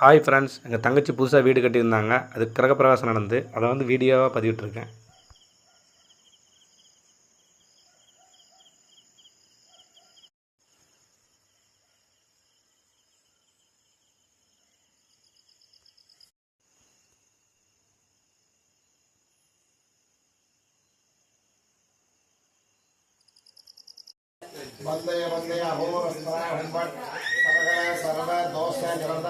Hi friends எங்கள் தங்கச்சி புதுசாக வீடு கட்டியிருந்தாங்க. அது கிரகப்பிரகாசம் நடந்து அதை வந்து வீடியோவாக பதிவிட்டுருக்கேன். வந்தய வந்தய அபூர்வஸ்தராக சர்வ தோஷ நிரந்த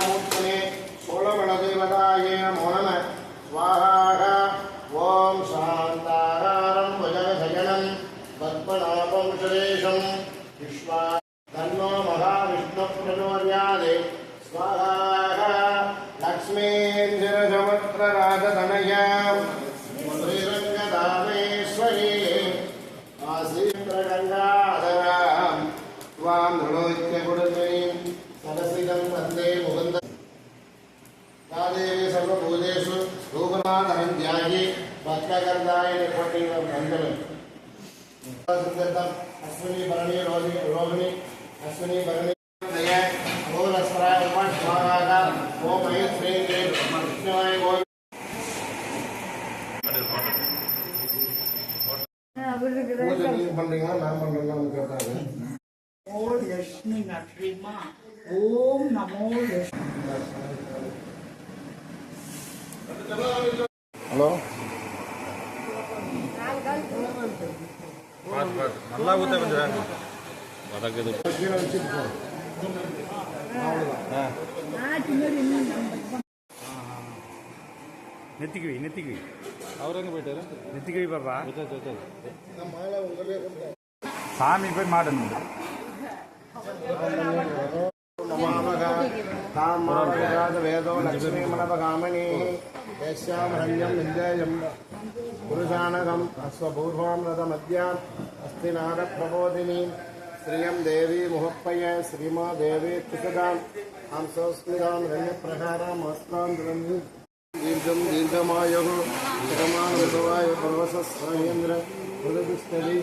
विश्वा तन्नो महाविष्णुप्रचोदयात् स्वाहा लक्ष्मीन्द्रसमुद्रराजतनयाम् श्रीरङ्गदामेश्वरी आसीन्द्रगङ्गाधराम् त्वां नृणोत्यकुटुम्बीं सरसिदं वन्दे मुकुन्द या देवी सर्वभूतेषु रूपमाधरं ध्याये भक्तकर्दाय निकोटिं అశ్విని భరణి రోహిణి రోహిణి అశ్విని భరణి ఓ నస్వరాయ నమ శివాయ oh my Shri విష్ణువాయ Om Namo Lakshmi hello நல்லா ஊற்ற வந்துடுறாங்க வதக்குது நெத்திக்கு வை நெத்திக்கு வை அவர் எங்கே போயிட்டாரு நெத்திக்கு வை பாப்பா சாமி போய் மாட்டணும் காம வேதோ லட்சுமி மனப காமணி యేష్యామహన్యం పురుషాణగం అశ్వపూర్వామృతమద్యాం అస్తి నారప్రబోధినీం శ్రియం దేవీ ముహప్పయ శ్రీమా దేవీ త్రిసదాం హంసోస్మిదాం రమ్యప్రహారాం హస్తాం ధ్వని దీర్ఘం దీర్ఘమాయు జగమాన్ ఋతవాయు పర్వస స్వామేంద్ర మృదుస్తది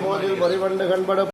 போதில் பொறிவண்டு கண்படு